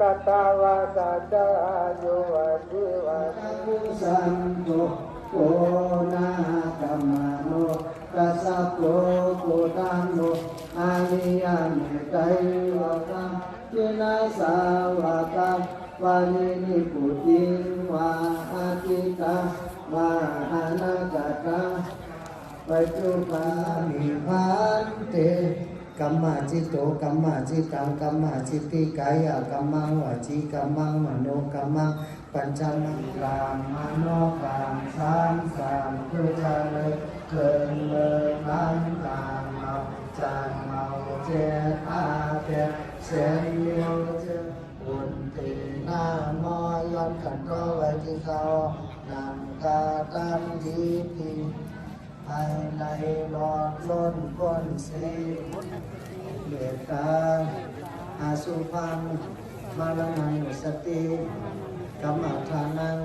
สัตวาสัจายุวัติวัติสันตุโกนากัมมาโนกัสสะโกปุตันโนอานิยามิไตวะกัมทินาสาวะกัมวานินิปุติวาอาทิตาวาอนาคตาปัจจุปานิพันเต กัมมาจิตโตกัมมาจิตังกัมมาจิตติกายะกัมมังวจีกัมมังมโนกัมมังปัญจมังกรามมโนกรามสามสามพุทธะเลยเกินเลยล้านกลางเอาจางเอาเจอาเจเสนเมียวเจบุญตีหน้ามอย้อนขันก็ไว้ที่เขานำกาตันทีพี ภายในหลอดล้นก้นสีเมตตาอาสุพังมารนังสติกรรมฐานัง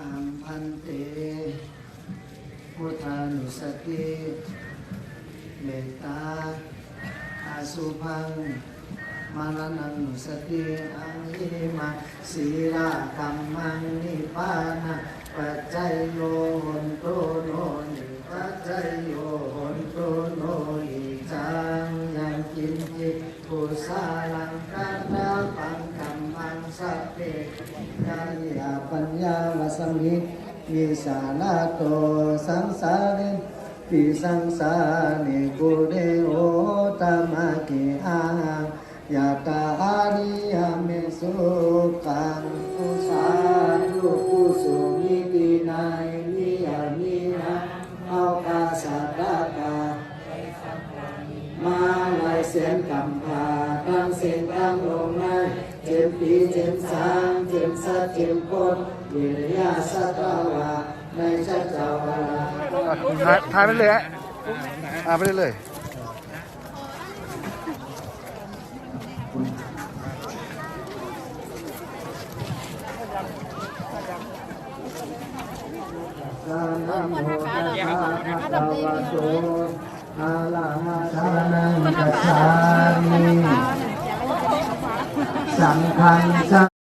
ามพันเตพุทธานุสติเมตตาอาสุพังมาลนังนุสติอังหิมาศีลากัมมังนิพพานะปัจจัยโยหนโตโนนิปัจจัยโยหนโตโนอิจังยังกินจิปุสาลังกาณาปังกัมมัง สัพเพกายาปัญญาวสัมมิวิสานาโตสังสาริปิสังสานิกุเรโอตมะกิอายาตาอาริยเมสุขังกุสาธุกุสุมิตินายนิยามินะเอากาสัตตาตามาลายเสียนกำพาตั้งเสียงตั้งลงในเจ็บปีเจ็บสางเจ็บสัตว์เจ็บคนวิริยาสัตวาในชัจจาวาถ่ายถ่ายไปเลยฮะอ่าไปเลยเลยนะโมตัสสะภะคะวะโตอะระหะโตสัมมาสัมพุทธั สังฆังสะ